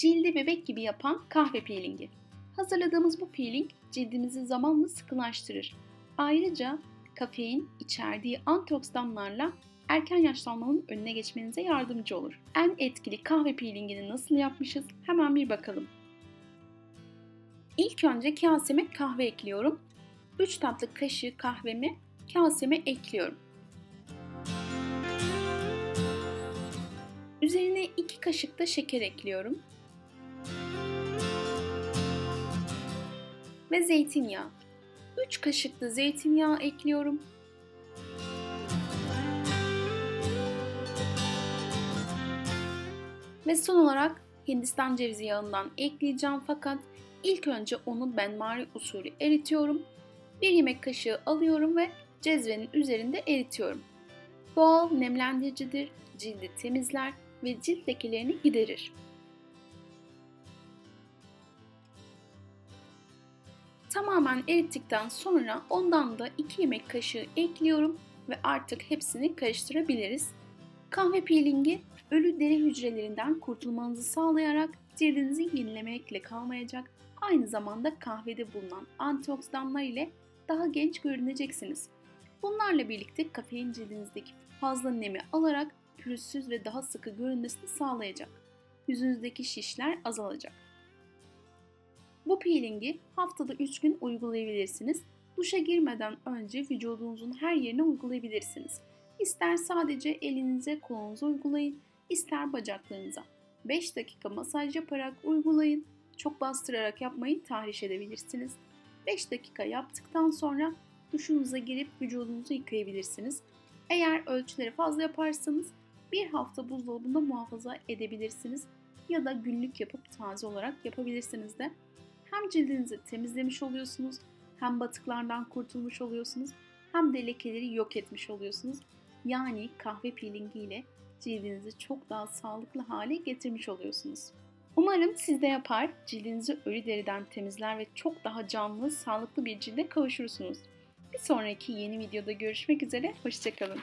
Cildi bebek gibi yapan kahve peelingi. Hazırladığımız bu peeling cildimizi zamanla sıkılaştırır. Ayrıca kafein içerdiği antioksidanlarla erken yaşlanmanın önüne geçmenize yardımcı olur. En etkili kahve peelingini nasıl yapmışız hemen bir bakalım. İlk önce kaseme kahve ekliyorum. 3 tatlı kaşığı kahvemi kaseme ekliyorum. Üzerine 2 kaşık da şeker ekliyorum. Ve zeytinyağı. 3 kaşık da zeytinyağı ekliyorum. Ve son olarak Hindistan cevizi yağından ekleyeceğim fakat ilk önce onu benmari usulü eritiyorum. Bir yemek kaşığı alıyorum ve cezvenin üzerinde eritiyorum. Doğal nemlendiricidir, cildi temizler ve cilt lekelerini giderir. Tamamen erittikten sonra ondan da 2 yemek kaşığı ekliyorum ve artık hepsini karıştırabiliriz. Kahve peelingi ölü deri hücrelerinden kurtulmanızı sağlayarak cildinizi yenilemekle kalmayacak, aynı zamanda kahvede bulunan antioksidanlar ile daha genç görüneceksiniz. Bunlarla birlikte kafein cildinizdeki fazla nemi alarak pürüzsüz ve daha sıkı görünmesini sağlayacak. Yüzünüzdeki şişler azalacak. Peelingi haftada 3 gün uygulayabilirsiniz. Duşa girmeden önce vücudunuzun her yerine uygulayabilirsiniz. İster sadece elinize kolunuza uygulayın, ister bacaklarınıza. 5 dakika masaj yaparak uygulayın. Çok bastırarak yapmayı tahriş edebilirsiniz. 5 dakika yaptıktan sonra duşunuza girip vücudunuzu yıkayabilirsiniz. Eğer ölçüleri fazla yaparsanız bir hafta buzdolabında muhafaza edebilirsiniz ya da günlük yapıp taze olarak yapabilirsiniz de. Hem cildinizi temizlemiş oluyorsunuz, hem batıklardan kurtulmuş oluyorsunuz, hem de lekeleri yok etmiş oluyorsunuz. Yani kahve peelingi ile cildinizi çok daha sağlıklı hale getirmiş oluyorsunuz. Umarım siz de yapar, cildinizi ölü deriden temizler ve çok daha canlı, sağlıklı bir cilde kavuşursunuz. Bir sonraki yeni videoda görüşmek üzere, hoşçakalın.